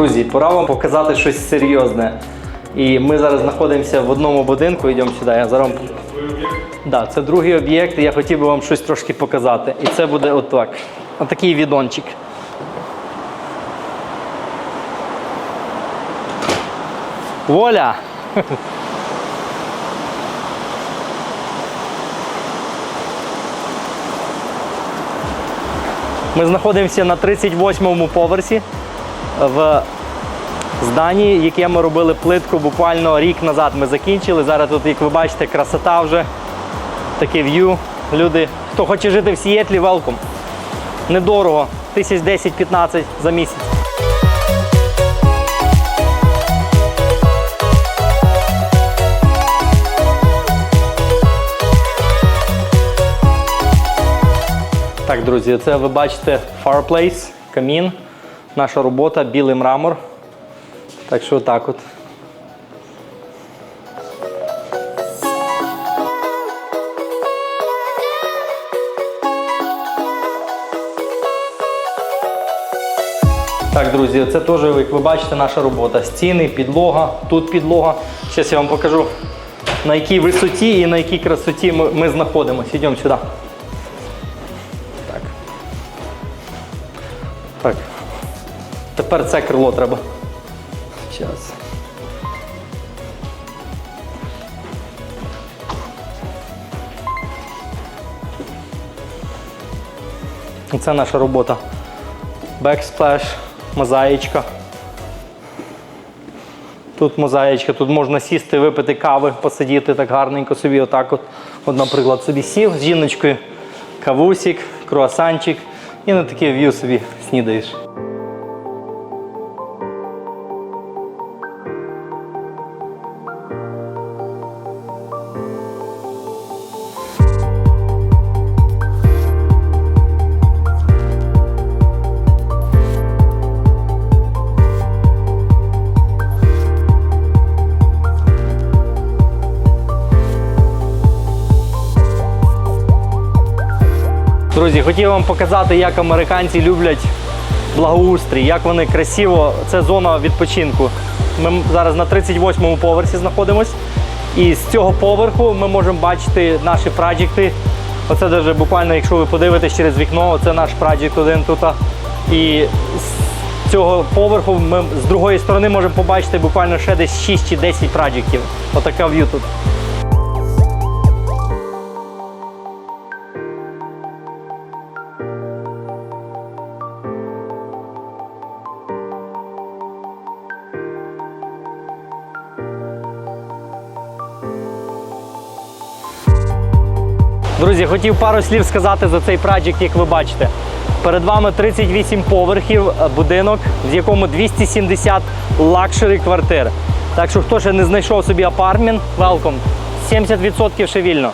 Друзі, пора вам показати щось серйозне. І ми зараз знаходимося в одному будинку. Йдемо сюди. Я зараз. Да, це другий об'єкт, і я хотів би вам щось трошки показати. І це буде отак. Отакий відончик. Воля! Ми знаходимося на 38-му поверсі в зданні, яке ми робили плитку буквально рік назад. Ми закінчили. Зараз тут, як ви бачите, красота вже, таке в'ю. Люди, хто хоче жити в Сієтлі, велком. Недорого, тисяч 10-15 за місяць. Так, друзі, це ви бачите fireplace, камін. Наша робота, білий мрамор. Так що отак от. Так, друзі, це теж, як ви бачите, наша робота. Стіни, підлога, тут підлога. Зараз я вам покажу, на якій висоті і на якій красоті ми, ми знаходимося. Йдемо сюди. Так. Так. Тепер це крило треба. Зараз. Це наша робота. Бексплеш, мозаїчка. Тут мозаїчка, тут можна сісти, випити кави, посидіти так гарненько собі. Отак от. От, наприклад, собі сів з жіночкою, кавусик, круасанчик і на таке в'ю собі снідаєш. Друзі, хотів вам показати, як американці люблять благоустрій, як вони красиво. Це зона відпочинку. Ми зараз на 38-му поверсі знаходимося. І з цього поверху ми можемо бачити наші праджекти. Оце даже буквально, якщо ви подивитесь через вікно, це наш праджект один тут. І з цього поверху ми з другої сторони можемо побачити буквально ще десь 6 чи 10 праджектів. Отака в'ю тут. Друзі, хотів пару слів сказати за цей проджект, як ви бачите. Перед вами 38 поверхів, е, будинок, в якому 270 лакшері квартир. Так що, хто ще не знайшов собі апартмент, welcome. 70% ще вільно.